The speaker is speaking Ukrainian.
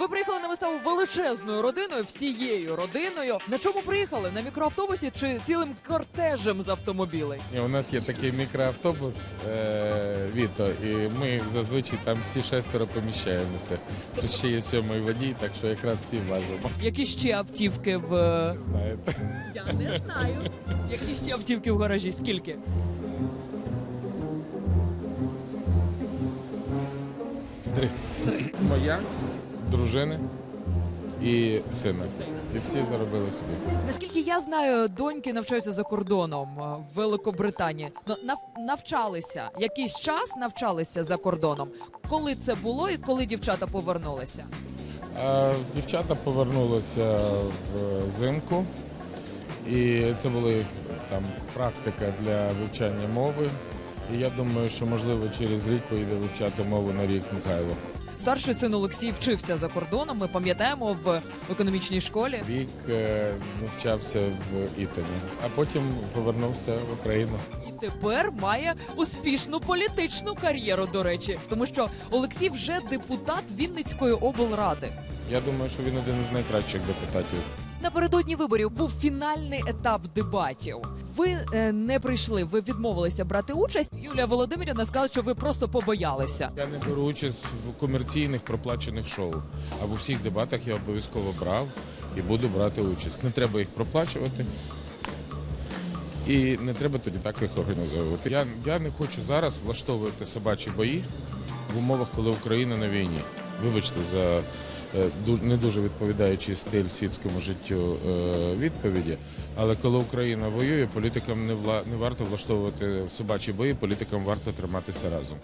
Ви приїхали на виставу величезною родиною, всією родиною. На чому приїхали? На мікроавтобусі чи цілим кортежем з автомобілей? І у нас є такий мікроавтобус е, Віто, і ми зазвичай там всі шестеро поміщаємося. Тут ще є сьомий водій, так що якраз всі влазимо. Які ще автівки в Знаєте, я не знаю. Які ще автівки в гаражі? Скільки? три. Моя, дружини і сина. І всі заробили собі. Наскільки я знаю, доньки навчаються за кордоном е, в Великобританії. Ну, нав- навчалися якийсь час навчалися за кордоном. Коли це було і коли дівчата повернулися? Дівчата повернулися взимку, і це були там практика для вивчання мови. І я думаю, що можливо через рік поїде вивчати мову на рік Михайло. Старший син Олексій вчився за кордоном. Ми пам'ятаємо в, економічній школі. Рік е, навчався в Італі, а потім повернувся в Україну. І тепер має успішну політичну кар'єру. До речі, тому що Олексій вже депутат Вінницької облради. Я думаю, що він один із найкращих депутатів. Напередодні виборів був фінальний етап дебатів. Ви е, не прийшли, ви відмовилися брати участь. Юлія Володимирівна сказала, що ви просто побоялися. Я не беру участь в комерційних проплачених шоу, а в усіх дебатах я обов'язково брав і буду брати участь. Не треба їх проплачувати. І не треба тоді так їх організовувати. Я, я не хочу зараз влаштовувати собачі бої в умовах, коли Україна на війні. Вибачте за не дуже відповідаючий стиль світському життю е, відповіді. Але коли Україна воює, політикам не варто влаштовувати собачі бої, політикам варто триматися разом.